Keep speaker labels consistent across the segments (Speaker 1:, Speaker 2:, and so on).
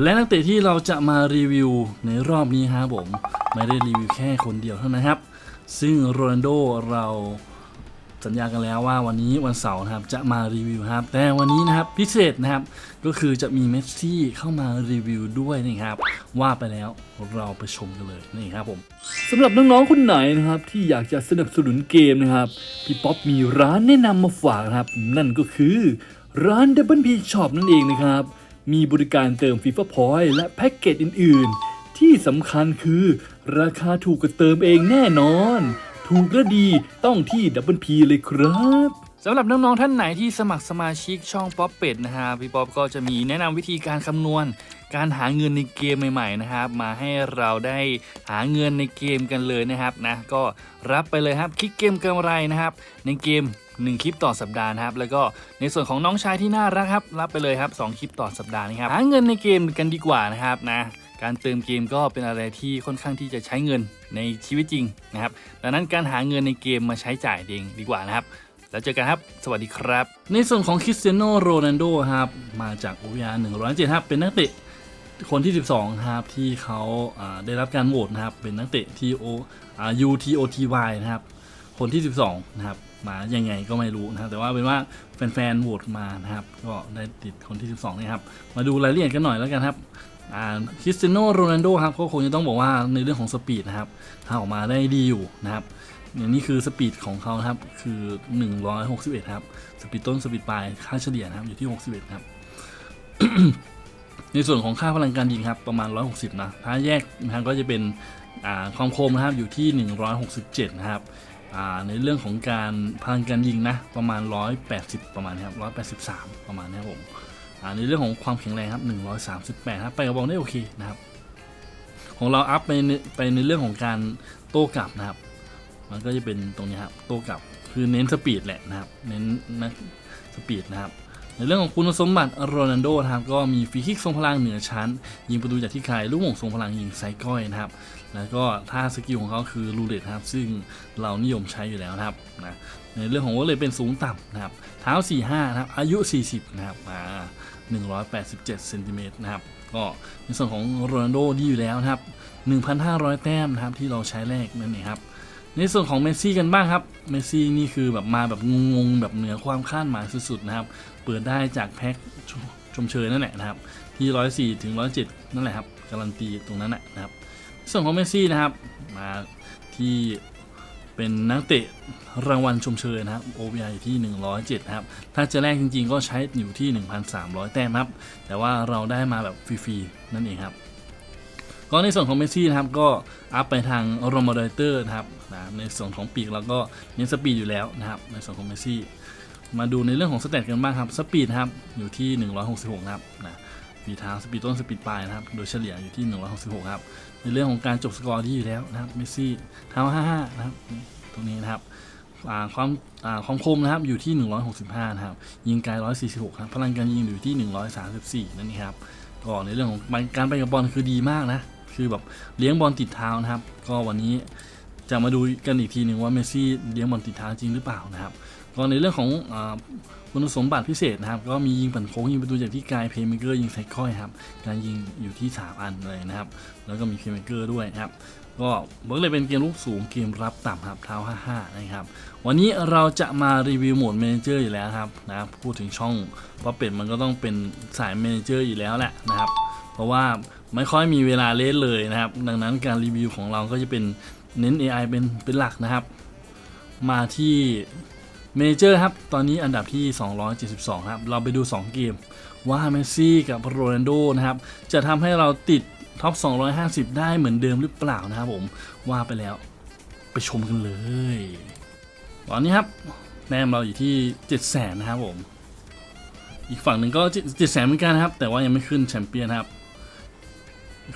Speaker 1: และนักเตะที่เราจะมารีวิวในรอบนี้ครับผม ไม่ได้รีวิวแค่คนเดียวเท่านั้นครับ ซึ่งโรนัลโดเราสัญญากันแล้วว่าวันนี้วันเสาร์นะครับจะมารีวิวครับ แต่วันนี้นะครับพิเศษนะครับก็คือจะมีเมสซี่เข้ามารีวิวด้วยนะครับ ว่าไปแล้วเราไปชมกันเลยนี่ครับผมสำหรับน้องๆคนไหนนะครับที่อยากจะสนับสนุนเกมนะครับพี่ป๊อปมีร้านแนะนำมาฝากนะครับ นั่นก็คือร้าน Double P Shop นั่นเองนะครับ มีบริการเติม FIFA Point และแพ็กเกจอื่น ๆ ที่สำคัญคือราคาถูกกว่าเติมเองแน่นอน ถูกและดีต้องที่ Double P เลยครับสำหรับน้อง ๆ ท่านไหนที่สมัครสมาชิกช่องป๊อปเป็ดนะฮะพี่ป๊อปก็จะมีแนะนำวิธีการคำนวณ การหาเงินในเกมใหม่ ๆ นะครับ มาให้เราได้หาเงินในเกมกันเลยนะครับนะก็รับไปเลยครับคลิกเกมกำไรนะครับ ในเกม 1 คลิปต่อสัปดาห์นะครับ แล้วก็ในส่วนของน้องชายที่น่ารักครับ รับไปเลยครับ 2 คลิปต่อสัปดาห์นะครับ หาเงินในเกมกันดีกว่านะครับนะ การเติมเกมก็เป็นอะไรที่ค่อนข้างที่จะใช้เงินในชีวิตจริงนะครับ ดังนั้นการหาเงินในเกมมาใช้จ่ายเองดีกว่านะครับแล้วเจอกันครับ สวัสดีครับ ในส่วนของคริสเตียโนโรนัลโดครับ มาจากโอเ r 107ครับเป็นนักเตะคนที่ 12 ครับ ที่เขาาได้รับการโหวตนะครับ เป็นนักเตะ TO อ่า UTOTY นะครับ คนที่ 12 นะครับ มายังไงก็ไม่รู้นะครับแต่ว่าเป็นว่าแฟนๆโหวตมานะครับ ก็ได้ติดคนที่ 12นี่ครับมาดูรายละเอียดกันหน่อยแล้วกันครับคริสเตียโนโรนัลโดครับก็คงจะต้องบอกว่าในเรื่องของสปีดนะครับทำออกมาได้ดีอยู่นะครับอย่างนี้คือสปีดของเขาครับคือ 161 ครับสปีดต้นสปีดปลายค่าเฉลี่ยนะครับอยู่ที่ 61 ครับในส่วนของค่าพลังการยิงครับประมาณ 160 นะ ถ้าแยกนะครับก็จะเป็นความคมนะครับอยู่ที่ 167 นะครับ ในเรื่องของการพลังการยิงนะประมาณ 180 ประมาณนะครับ 183 ประมาณนี้ครับผมในเรื่องของความแข็งแรงครับ138ครับไปกับบอลได้โอเคนะครับ ของเราอัพไปในไปในเรื่องของการโต้กลับนะครับ มันก็จะเป็นตรงนี้ครับโต้กลับคือเน้นสปีดแหละนะครับ เน้นนักสปีดนะครับในเรื่องของคุณสมบัติโรนัลโดนะครับก็มีฟรีคิกทรงพลังเหนือชั้น ยิงประตูจากที่ไกลลูกโมงทรงพลังยิงไซก้อยนะครับ แล้วก็ท่าสกิลของเขาคือรูเลตครับ ซึ่งเรานิยมใช้อยู่แล้วนะครับนะในเรื่องของว่าเลยเป็นสูงต่ำนะครับ เท้า 45 นะครับ อายุ 40 นะครับอ่า187เซนติเมตรนะครับ ก็ในส่วนของโรนัลโดดีอยู่แล้วนะครับ 1,500 แต้มนะครับที่เราใช้แรกนั่นเองครับในส่วนของเมสซี่กันบ้างครับ เมสซี่นี่คือแบบมาแบบงงๆแบบเหนือความคาดหมายสุดๆนะครับ เปิดได้จากแพ็คชชมเชยนั่นแหละนะครับ ที่ 104 ถึง 107 นั่นแหละครับ การันตีตรงนั้นแหละนะครับ ส่วนของเมสซี่นะครับ มาที่เป็นนักเตะรางวัลชมเชยนะครับ OBI อยู่ที่ 107 นะครับ ถ้าจะแรกจริงๆ ก็ใช้อยู่ที่ 1,300 แต้มครับ แต่ว่าเราได้มาแบบฟรีๆ นั่นเองครับ ก็ในส่วนของเมสซี่นะครับ ก็อัพไปทางโรมาเดเตอร์นะครับนะในส่วนของปีกเราก็เน้นสปีดอยู่แล้วนะครับ ในส่วนของเมสซี่ มาดูในเรื่องของสเตตกันบ้างครับ สปีดครับ อยู่ที่ 166 นะครับนะ ฝีท้าสปีดต้นสปีดปลายนะครับ โดยเฉลี่ยอยู่ที่ 166 ครับ ในเรื่องของการจบสกอร์ที่อยู่แล้วนะครับเมสซี่เท้า55 นะครับ ตรงนี้นะครับความความคมนะครับอยู่ที่ 165 นะครับ ยิงไกล 146 ครับ พลังการยิงอยู่ที่ 134 นั่นเองครับก็ในเรื่องของการไปกับบอลคือดีมากนะ คือแบบเลี้ยงบอลติดเท้านะครับ ก็วันนี้จะมาดูกันอีกทีหนึ่งว่าเมสซี่เลี้ยงบอลติดเท้าจริงหรือเปล่านะครับ ก็ในเรื่องของ คุณสมบัติพิเศษนะครับ ก็มียิงปั่นโค้งยิงประตูจากที่ไกลเพย์เมเกอร์ยิงไซคอยครับ การยิงอยู่ที่ 3 อันเลยนะครับ แล้วก็มีเพย์เมเกอร์ด้วยนะครับ ก็เบอกเลยเป็นเกมลูกสูงเกมรับต่ำครับเท้า 55 นะครับ วันนี้เราจะมารีวิวโหมดเมนเจอร์อยู่แล้วครับนะครับพูดถึงช่องเพราะเป็ดมันก็ต้องเป็นสายเมนเจอร์อยู่แล้วแหละนะครับ เพราะว่าไม่ค่อยมีเวลาเล่นเลยนะครับ ดังนั้นการรีวิวของเราก็จะเป็นเน้น AI เป็นเป็นหลักนะครับ มาที่ เมเจอร์ครับ ตอนนี้อันดับที่ 272 ครับ เราไปดู 2 เกม ว่าเมสซี่กับโรนัลโดนะครับ จะทำให้เราติดท็อป 250 ได้เหมือนเดิมหรือเปล่านะครับผม ว่าไปแล้วไปชมกันเลย ตอนนี้ครับแต้มเราอยู่ที่ 700,000 นะครับผม อีกฝั่งหนึ่งก็7 0 0 0เหมือนกันนะครับ แต่ว่ายังไม่ขึ้นแชมเปี้ยนครับ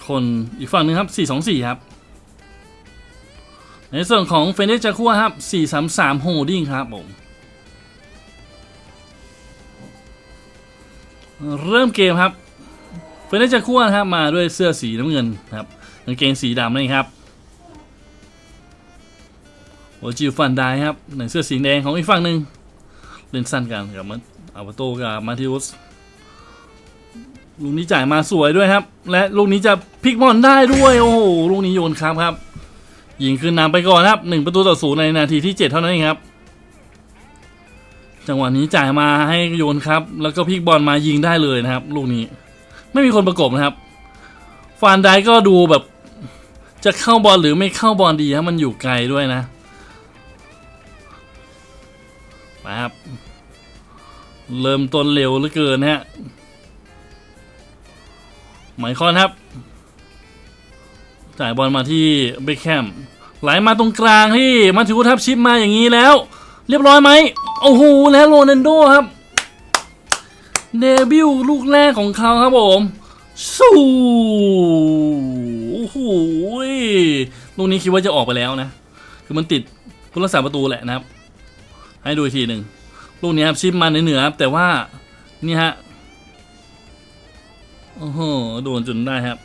Speaker 1: คนอีกฝั่งหนึ่งครับ 424 ครับในส่วนของเฟเนสจาคัวครับ 433 โฮดดิ้งครับผม เริ่มเกมครับเฟเนสจาคัวนะครับมาด้วยเสื้อสีน้ำเงินครับกางเกงสีดำนั่ครับโอจิวฟันไดครับในเสื้อสีแดงของอีกฝั่งหนึ่งเล่นสั้นกันกับมันอัลวาโตกับมาทิอุสลูกนี้จ่ายมาสวยด้วยครับ และลูกนี้จะพลิกบอลได้ด้วยโอ้โหลูกนี้โยนครับครับยิงขึ้นนำไปก่อนครับหนึ่งประตูต่อศูนย์ในนาทีที่เจ็ดเท่านั้นเองครับ จังหวะนี้จ่ายมาให้โยนครับ แล้วก็พลิกบอลมายิงได้เลยนะครับ ลูกนี้ ไม่มีคนประกบนะครับ ฟานไดก็ดูแบบ จะเข้าบอลหรือไม่เข้าบอลดีครับมันอยู่ไกลด้วยนะมาครับ เริ่มต้นเร็วเหลือเกินนะฮะไมคอนครับ จ่ายบอลมาที่เบคแฮมไหลมาตรงกลางที่มาถือทับชิปมาอย่างนี้แล้ว เรียบร้อยไหมโอ้โหแล้วโรนัลโดครับเดบิวลูกแรกของเขาครับผมสู้โอ้โหลูกนี้คิดว่าจะออกไปแล้วนะ คือมันติดผู้รักษาประตูแหละนะครับ ให้ดูอีกทีหนึ่งลูกนี้ครับชิปมาเหนือครับแต่ว่านี่ฮะโอ้โหโดนจนได้ครับ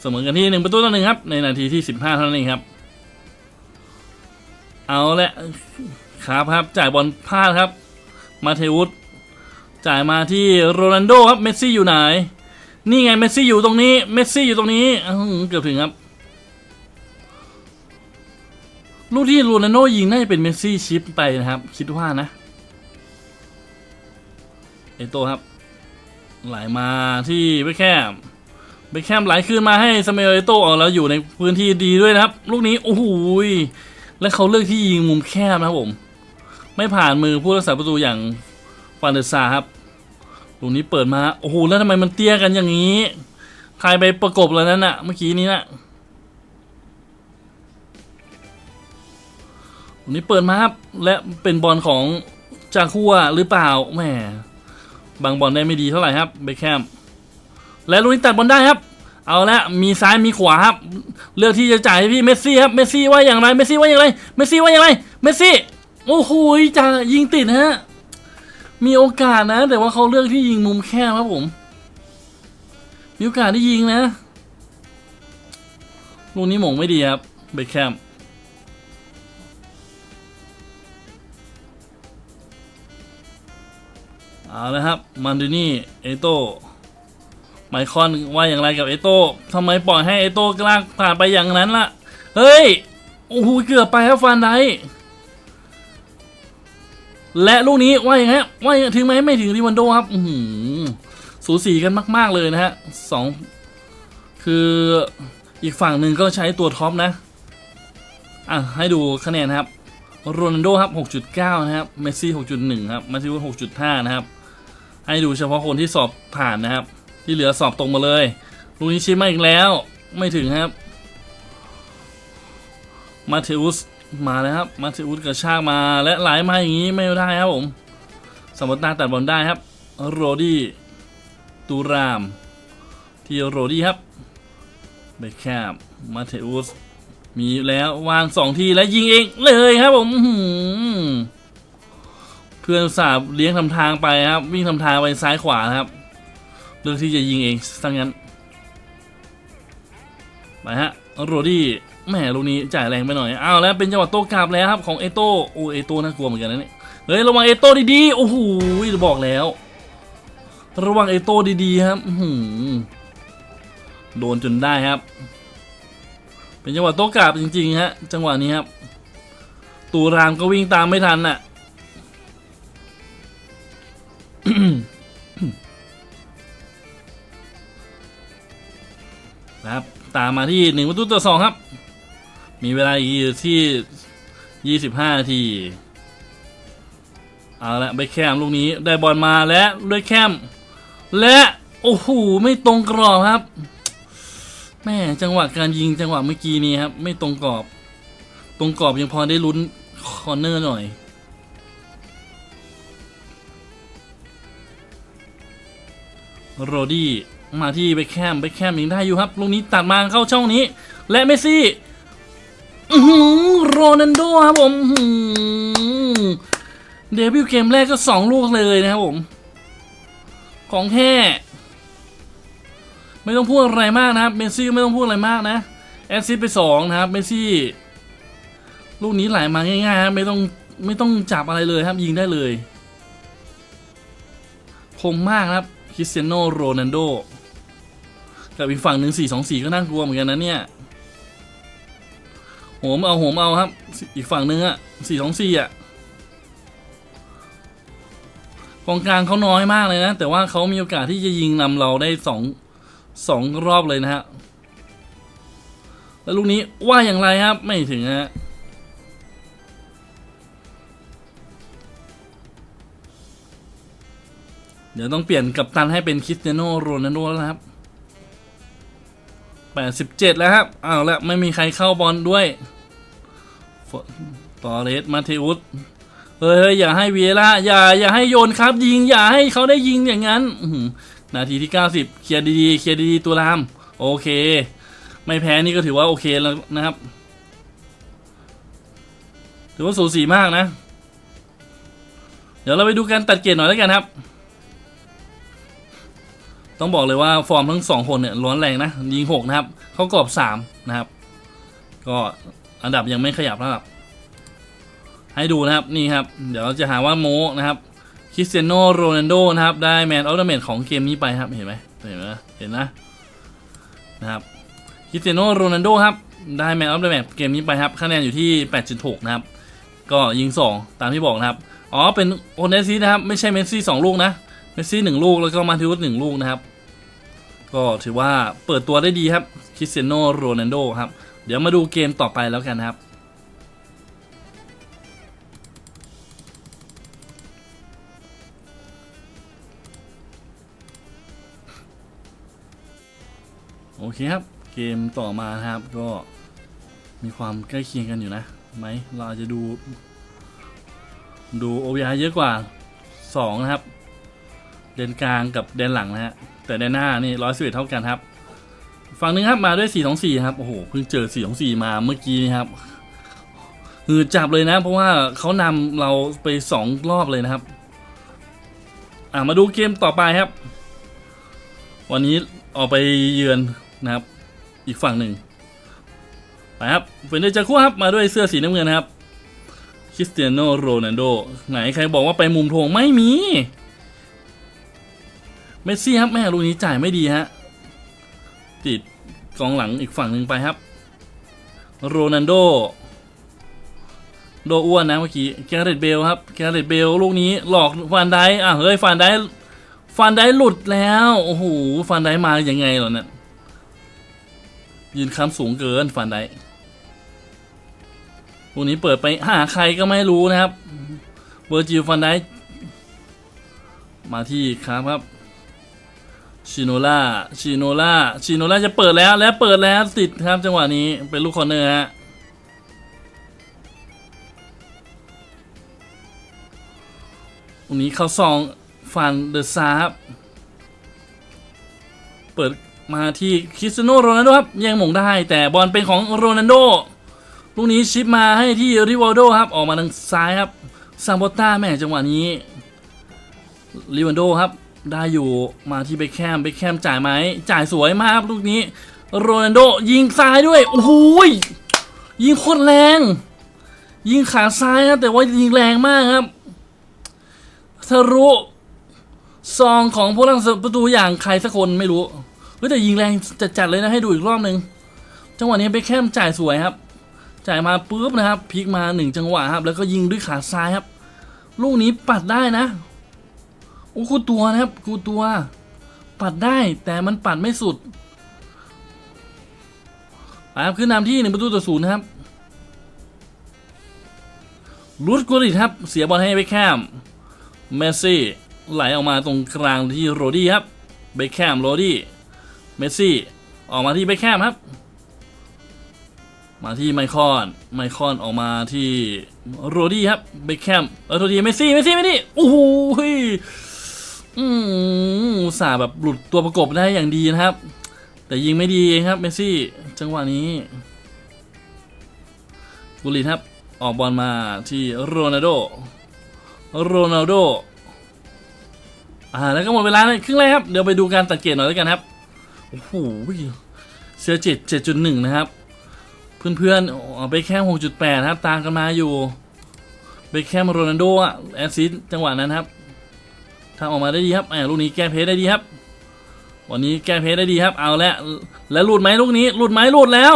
Speaker 1: เสมอกันที่หนึ่งประตูต่อหนึ่งครับ ในนาทีที่สิบห้าเท่านั้นเองครับ เอาละครับครับจ่ายบอลพลาดครับ มาเทวุสจ่ายมาที่โรนัลโดครับเมสซี่อยู่ไหน นี่ไงเมสซี่อยู่ตรงนี้เมสซี่อยู่ตรงนี้เกือบถึงครับ ลูกที่โรนัลโดยิงน่าจะเป็นเมสซี่ชิปไปนะครับ คิดว่านะเอโตครับ ไหลมาที่เบคแคมเบคแคมไหลคืนมาให้สเมลเอโตออกแล้วอยู่ในพื้นที่ดีด้วยนะครับ ลูกนี้โอ้โหย และเขาเลือกที่ยิงมุมแคบนะครับผม ไม่ผ่านมือผู้รักษาประตูอย่างฟานเดอร์ซาครับลูกนี้เปิดมา โอ้โห แล้วทำไมมันเตี้ยกันอย่างนี้ ใครไปประกบแล้วนั่นน่ะ เมื่อกี้นี้น่ะลูกนี้เปิดมาครับ และเป็นบอลของจาคัวหรือเปล่าแหมบางบอลได้ไม่ดีเท่าไหร่ครับเบคแคมและลูกนี้ตัดบอลได้ครับ เอาละมีซ้ายมีขวาครับ เลือกที่จะจ่ายให้พี่เมสซี่ครับเมสซี่ว่าอย่างไรเมสซี่ว่าอย่างไรเมสซี่ว่าอย่างไรเมสซี่โอ้โหจะยิงติดนะฮะมีโอกาสนะ แต่ว่าเขาเลือกที่ยิงมุมแคบครับผมมีโอกาสที่ยิงนะลูกนี้หม่งไม่ดีครับเบคแคมเอาละครับมันดูนี่เอโต ไมคอนว่าอย่างไรกับเอโต้ทำไมปล่อยให้เอโต้กล้างผ่านไปอย่างนั้นล่ะ เฮ้ย โอ้โห เกือบไปครับฟานไดและลูกนี้ว่าอย่างไงว่ายถึงไหมไม่ถึงริวันโดครับอือหืสูสีกันมาก ๆ เลยนะฮะสองคืออีกฝั่งหนึ่งก็ใช้ตัวท็อปนะ อะ ให้ดูคะแนนนะครับโรนัลโดครับ 6.9 นะครับ เมสซี่ 6.1 ครับ มาซิว6.5 นะครับ ให้ดูเฉพาะคนที่สอบผ่านนะครับ ที่เหลือสอบตรงมาเลยลูกนี้ชิมาอีกแล้ว ไม่ถึงครับ มาเทอุสมาแล้วครับ มาเทอุสกระชากมาและไหลมาอย่างนี้ไม่ได้ครับผมสมบัติตัดบอลได้ครับ โรดี้ตูรามที่โรดี้ครับเบคแคมมาเทอุสมีแล้ววางสองทีและยิงเองเลยครับผมเพื่อนสาบเลี้ยงทำทางไปครับ วิ่งทำทางไปซ้ายขวาครับ เลือกที่จะยิงเองทั้งนั้นไปฮะโรดี้แหมลูกนี้จ่ายแรงไปหน่อยอ้าวแล้วเป็นจังหวะโต้กลับแล้วครับของเอโต้โอ้เอโต้น่ากลัวเหมือนกันนะเนี่ยเฮ้ยระวังเอโต้ดีๆโอ้โหบอกแล้ว ระวังเอโต้ดีๆครับหือโดนจนได้ครับ เป็นจังหวะโต้กลับจริงๆฮะจังหวะนี้ครับ ตูรามก็วิ่งตามไม่ทันน่ะ นะครับ ตามมาที่หนึ่งประตูต่อสองครับ มีเวลาอีกอยู่ที่ยี่สิบห้านาทีเอาละไปแคมลูกนี้ได้บอลมาและด้วยแคมและโอ้โหไม่ตรงกรอบครับแม่จังหวะการยิงจังหวะเมื่อกี้นี้ครับ ไม่ตรงกรอบ ตรงกรอบยังพอได้ลุ้นคอร์เนอร์หน่อยโรดี้ มาที่เบคแคมเบคแคมยังได้อยู่ครับลูกนี้ตัดมาเข้าช่องนี้ และเมสซี่โรนัลโดครับผมเดบิวต์เกมแรกก็สองลูกเลยนะครับผม ของแท้ไม่ต้องพูดอะไรมากนะครับเมสซี่ไม่ต้องพูดอะไรมากนะแอสซิสต์ไปสองนะครับเมสซี่ลูกนี้ไหลมาง่ายๆครับไม่ต้องไม่ต้องจับอะไรเลยครับยิงได้เลยคมมากนะครับคริสเตียโนโรนัลโด กับอีกฝั่งหนึ่งสี่สองสี่ก็น่ากลัวเหมือนกันนะเนี่ยโหมเอาโหมเอาครับ อีกฝั่งหนึ่งอะสี่สองสี่อะกองกลางเขาน้อยมากเลยนะ แต่ว่าเขามีโอกาสที่จะยิงนำเราได้สองสองรอบเลยนะฮะแล้วลูกนี้ว่าอย่างไรครับ ไม่ถึงฮะเดี๋ยวต้องเปลี่ยนกัปตันให้เป็นคริสเตียโนโรนัลโดแล้วนะครับ 87 แล้วครับอ้าวแล้วไม่มีใครเข้าบอลด้วยฟตอเรสมาเทอุสเฮ้ยเฮ้ยอย่าให้เวียร่าอย่าอย่าให้โยนครับ ยิงอย่าให้เขาได้ยิงอย่างนั้นนาทีที่ 90 เคลียร์ดีๆเคลียร์ดีๆตัวราม โอเค ไม่แพ้นี่ก็ถือว่าโอเคแล้วนะครับ ถือว่าสูสีมากนะ เดี๋ยวเราไปดูการตัดเกรดหน่อยแล้วกันครับ ต้องบอกเลยว่าฟอร์มทั้งสองคนเนี่ยร้อนแรงนะยิงหกนะครับเขากรอบสามนะครับ ก็อันดับยังไม่ขยับนะครับ ให้ดูนะครับนี่ครับ เดี๋ยวเราจะหาว่าโมนะครับคริสเตียโนโรนัลโดนะครับ ได้แมนออฟเดอะแมตของเกมนี้ไปครับเห็นไหมเห็นไหมเห็นนะนะครับคริสเตียโนโรนัลโดครับได้แมนออฟเดอะแมตเกมนี้ไปครับคะแนนอยู่ที่ 8.6 นะครับ ก็ยิง 2 ตามที่บอกนะครับ อ๋อ เป็นโอเนซีนะครับ ไม่ใช่เมสซี่ 2 ลูกนะ เมสซี่หนึ่งลูก แล้วก็มาทิวุสหนึ่งลูกนะครับ ก็ถือว่าเปิดตัวได้ดีครับคริสเตียโนโรนัลโดครับ เดี๋ยวมาดูเกมต่อไปแล้วกันนะครับโอเคครับ เกมต่อมานะครับก็มีความใกล้เคียงกันอยู่นะไหมเราจะดู ดู OBI เยอะกว่า 2 นะครับ เดนกลางกับเดนหลังนะฮะ แต่เดนหน้านี่ร้อยสิบเอ็ดเท่ากันครับ ฝั่งหนึงครับมาด้วย4 2 4ครับ โอ้โห เพิ่งเจอ4 2 4มาเมื่อกี้นี่ครับหือจับเลยนะ เพราะว่าเขานำเราไป2รอบเลยนะครับ อะมาดูเกมต่อไปครับ วันนี้ออกไปเยือนนะครับ อีกฝั่งหนึ่งไปครับเฟนเดอร์จาคัวครับ มาด้วยเสื้อสีน้ำเงินนะครับคริสเตียโนโรนัลโดไหนใครบอกว่าไปมุมโถงไม่มี เมสซี่ครับแม่ลูกนี้จ่ายไม่ดีฮะติดกองหลังอีกฝั่งหนึ่งไปครับ โรนัลโด โดอ้วนนะเมื่อกี้แกเรตเบลครับแกเรตเบลลูกนี้หลอกฟานไดค์อะเฮ้ยฟานไดค์ฟานไดค์หลุดแล้วโอ้โหฟานไดค์มาอย่างไงเหรอเนี่ยยืนค้ำสูงเกินฟานไดค์ลูกนี้เปิดไปหาใครก็ไม่รู้นะครับเวอร์จิลฟานไดค์มาที่ครับครับ ชิโนล่าชิโนล่าชิโนล่าจะเปิดแล้วและเปิดแล้วติดครับจังหวะนี้เป็นลูกคอร์เนอร์ฮะตรงนี้เข้าซองฟันเดอะซาครับเปิดมาที่คริสโนโรนัลโดครับยังหม่งได้แต่บอลเป็นของโรนัลโดลูกนี้ชิปมาให้ที่ริวอลโดครับออกมาทางซ้ายครับซามโบต้าแม่จังหวะนี้ลิวันโดครับ ได้อยู่มาที่เบคแคมเบคแคมจ่ายไหมจ่ายสวยมากลูกนี้ โรนัลโดยิงซ้ายด้วย โอ้โหยยิงโคตรแรง ยิงขาซ้ายนะแต่ว่ายิงแรงมากครับทะลุซองของผู้รักษาประตูอย่างใครสักคนไม่รู้เฮ้ยแต่ยิงแรงจัดเลยนะให้ดูอีกรอบหนึ่งจังหวะนี้เบคแคมจ่ายสวยครับ จ่ายมาปุ๊บนะครับพลิกมาหนึ่งจังหวะครับ แล้วก็ยิงด้วยขาซ้ายครับ ลูกนี้ปัดได้นะ อ้กูตัวนะครับกูตัว ปัดได้แต่มันปัดไม่สุดครับขึ้นนำที่หนึ่งประตูต่อศูนย์นะครับรูดกุริครับ เสียบอลให้เบคแคมเมสซี่ไหลออกมาตรงกลางที่โรดี้ครับเบคแคมโรดี้เมสซี่ออกมาที่เบคแคมครับ มาที่ไมคอนไมคอนออกมาที่โรดี้ครับเบคแคมเออโรดี้เมสซี่เมสซี่ไม่ดีโอ้โห อืมอุตส่าห์แบบหลุดตัวประกบได้อย่างดีนะครับ แต่ยิงไม่ดีครับเมซี่จังหวะนี้กุลิตครับออกบอลมาที่โรนัลโดโรนัลโดอ่าแล้วก็หมดเวลาในครึ่งแรกครับ เดี๋ยวไปดูการตัดเกรดหน่อยแล้วกันครับ โอ้โหเสียเจ็ดเจ็ดจุดหนึ่งนะครับ เพื่อนๆเอาไปแค่หกจุดแปดครับ ตามกันมาอยู่ ไปแค่โรนัลโดอะแอซิสจังหวะนั้นครับ ทำออกมาได้ดีครับแหมลูกนี้แก้เพจได้ดีครับ วันนี้แก้เพจได้ดีครับ เอาล้วแล้วหลุดไหมลูกนี้หลุดไหมหลุดแล้ว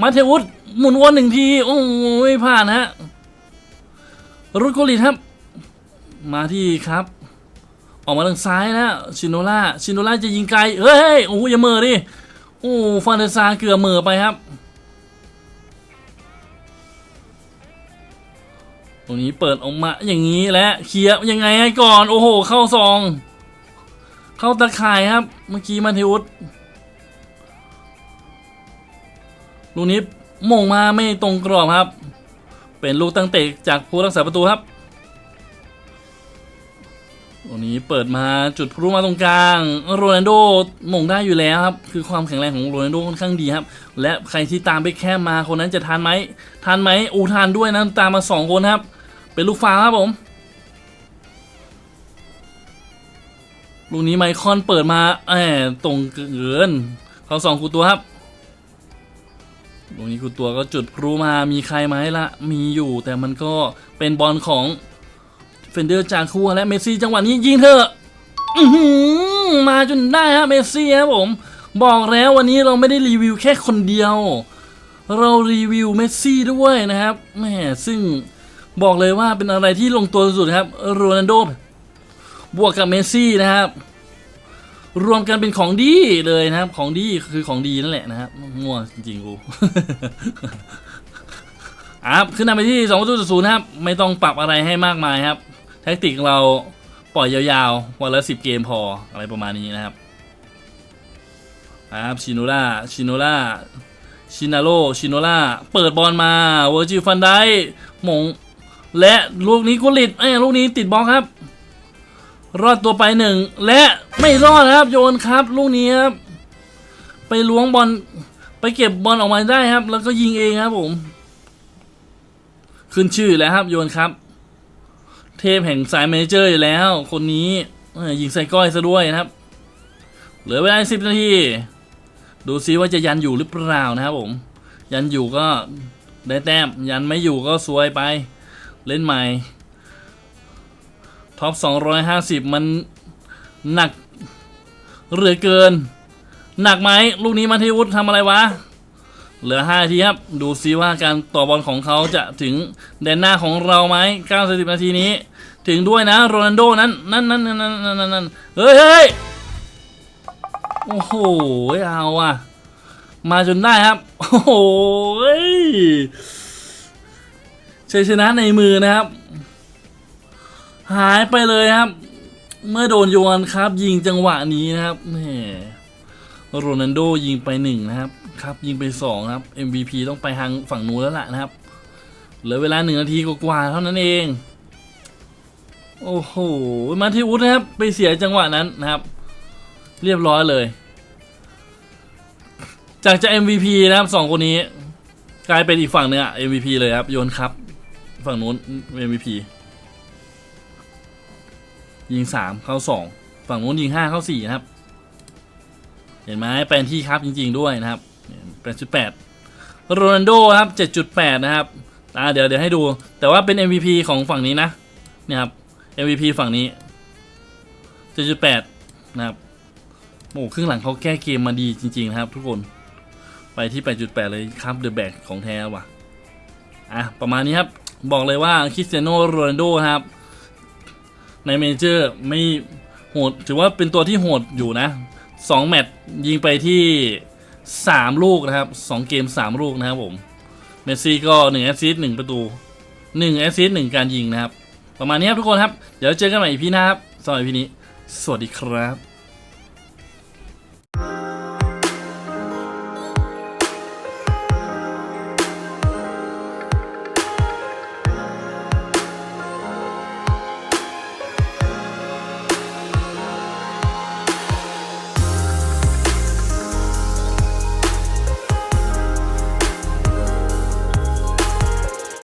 Speaker 1: มาเทวุฒหมุนวนหนึ่งที โอ้โหไม่ผ่านฮะรุดโกลิตครับ มาที่ครับ ออกมาทางซ้ายนะชินโนล่าชินโนล่าจะยิงไกลเฮ้ยโอ้โหอย่าเมอดิโอ้ฟานเดซาเกือบเมอไปครับ ตรงนี้เปิดออกมาอย่างนี้และเคลียร์ยังไงให้ก่อน โอ้โห เข้าซอง เข้าตะข่ายครับ เมื่อกี้มาเทวุฒลูกนี้มงมาไม่ตรงกรอบครับ เป็นลูกตั้งเตะจากผู้รักษาประตูครับ ตัวนี้เปิดมาจุดพลุมาตรงกลางโรนัลโดมงได้อยู่แล้วครับ คือความแข็งแรงของโรนัลโดค่อนข้างดีครับ และใครที่ตามไปแค่มาคนนั้นจะทันไหมทันไหมอูทันด้วยนะตามมาสองคนครับ เป็นลูกฟ้าครับผมลูกนี้ไมคอนเปิดมาแหมตรงเกินเขาสองคูตัวครับลูกนี้คูตัวก็จุดพลุมามีใครไหมละมีอยู่แต่มันก็เป็นบอลของ เฟนเดอร์จากคัวและเมสซี่จังหวะนี้ยิงเถอะมาจนได้ฮะเมสซี่ครับผม บอกแล้ววันนี้เราไม่ได้รีวิวแค่คนเดียว เรารีวิวเมสซี่ด้วยนะครับแหมซึ่งบอกเลยว่าเป็นอะไรที่ลงตัวสุดครับโรนัลโดบวกกับเมสซี่นะครับ รวมกันเป็นของดีเลยนะครับ ของดีคือของดีนั่นแหละนะครับมั่วจริงๆกูอะครับขึ้นนำไปที่2ประตูต่อศูนย์นะครับ ไม่ต้องปรับอะไรให้มากมายครับ แท็กติกเราปล่อยยาวๆ วันละสิบเกมพออะไรประมาณนี้นะครับครับชิโนล่าชิโนล่าชินาโรชิโนล่าเปิดบอลมาเวอร์จิฟันไดหมง และลูกนี้กุลิตเอ้ลูกนี้ติดบล็อกครับ รอดตัวไปหนึ่งและไม่รอดครับโยนครับ ลูกนี้ครับไปล้วงบอลไปเก็บบอลออกมาได้ครับ แล้วก็ยิงเองครับผม ขึ้นชื่อแล้วครับโยนครับ ทพแห่งสายเมเจอร์อยู่แล้ว คนนี้ยยิงใส่ก้อยซะด้วยนะครับ เหลือเวลาสิบนาที ดูซิว่าจะยันอยู่หรือเปล่านะครับผม ยันอยู่ก็ได้แต้ม ยันไม่อยู่ก็ซวยไป เล่นใหม่ ท็อป 250 มันหนักเหลือเกิน หนักไหมลูกนี้มาทิวุฒทำอะไรวะ เหลือ5นาทีครับ ดูซิว่าการต่อบอลของเขาจะถึงแดนหน้าของเราไหม90นาทีนี้ ถึงด้วยนะโรนัลโดนั้นนั่นนั่นนั่นนั่นนั่นเฮ้ยเฮ้ยโอ้โหเอาอะ มาจนได้ครับ โอ้โหชัยชนะในมือนะครับ หายไปเลยครับ เมื่อโดนโยนครับ ยิงจังหวะนี้นะครับแหมโรนัลโดยิงไปหนึ่งนะครับ ครับยิงไปสองครับ MVP ต้องไปทางฝั่งนู้นแล้วล่ะนะครับ เหลือเวลาหนึ่งนาทีกว่าๆเท่านั้นเอง โอ้โห มาที่วุฒนะครับ ไปเสียจังหวะนั้นนะครับ เรียบร้อยเลย จากจะ MVP นะครับสองคนนี้ กลายเป็นอีกฝั่งหนึงอะ MVP เลยครับ โยนครับ ฝั่งนู้น MVP ยิงสามเข้าสองฝั่งนู้นยิงห้าเข้าสี่นะครับ เห็นไหมแปลนที่ครับจริง ๆ ด้วยนะครับแปดจุดแปดโรนัลโดครับเจ็ดจุดแปดนะครับอ่าเดี๋ยวเดี๋ยวให้ดู แต่ว่าเป็น MVP ของฝั่งนี้นะเนี่ยครับ MVP ฝั่งนี้เจ็ดจุดแปดนะครับโอ้ครึ่งหลังเขาแก้เกมมาดีจริง ๆ นะครับ ทุกคน ไปที่ 8.8 เลยครับเดอะแบกของแท้ว่ะ อะ ประมาณนี้ครับ บอกเลยว่าคริสเตียโนโรนัลโดครับ ในเมเจอร์ไม่โหด ถือว่าเป็นตัวที่โหดอยู่นะสองแมตช์ยิงไปที่สามลูกนะครับสองเกมสามลูกนะครับผม เมสซี่ก็หนึ่งแอสซิสต์หนึ่งประตูหนึ่งแอสซิสต์หนึ่งการยิงนะครับ ประมาณนี้ครับทุกคนครับ เดี๋ยวเจอกันใหม่อีพีหน้าครับสำหรับอีพีนี้ สวัสดีครับ